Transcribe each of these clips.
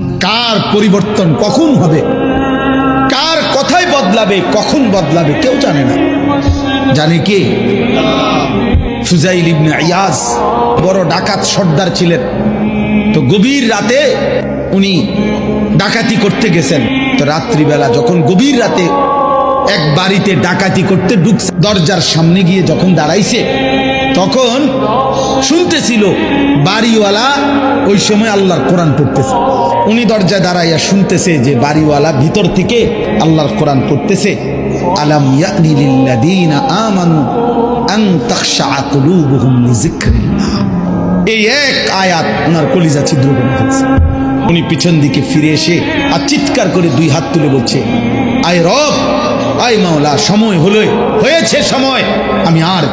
কার পরিবর্তন কখন হবে? কার কথাই বদলাবে, কখন বদলাবে, কেউ জানে না। জানে কে? ফুজাইল ইবনে ইয়াজ বড় ডাকাত সর্দার ছিলেন। তো গভীর রাতে উনি ডাকাতি করতে গেছেন। তো রাত্রিবেলা যখন গভীর রাতে এক বাড়িতে ডাকাতি করতে ঢুকছে, দরজার সামনে গিয়ে যখন দাঁড়াইছে, তখন শুনতেছিল বাড়িওয়ালা ওই সময় আল্লাহর কোরআন পড়তেছে। উনি দরজায় দাঁড়াইয়া শুনতেছে যে বাড়িওয়ালা ভিতর থেকে আল্লাহর কোরআন পড়তেছে। আলাম আন এই এক ওনার উনি পিছন দিকে ফিরে এসে আর চিৎকার করে দুই হাত তুলে বলছে, আয় রব আয় মাওলা, সময় হলো হয়েছে সময়। আমি আর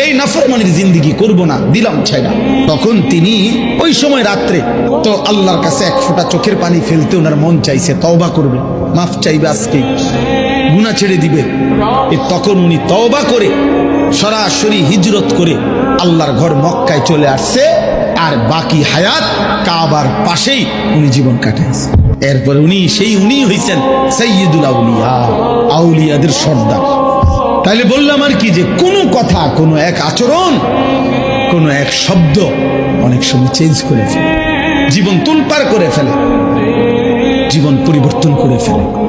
এই নাফরমানির জিন্দিগি করব না, দিলাম ছাইরা তখন তিনি ওই সময় রাত্রে তো আল্লাহর কাছে এক ফোঁটা চোখের পানি ফেলতে ওনার মন চাইছে, তওবা করবে। মাফ চাইবে আজকে। গুণা ছেড়ে দিবে। তখন উনি তওবা করে সরাসরি হিজরত করে আল্লাহর ঘর মক্কায় চলে আসছে। আর বাকি হায়াত কাবার পাশেই উনি জীবন কাটাইছে। এরপরে উনি, সেই উনি হইছেন সৈয়দুল আউলিয়া, আউলিয়াদের সর্দার। তাইলে বললাম আর কি যে, কোনো কথা, কোনো এক আচরণ, কোনো এক শব্দ অনেক সময় চেঞ্জ করে ফেলে। জীবন তুলপার করে ফেলে। জীবন পরিবর্তন করে ফেলে।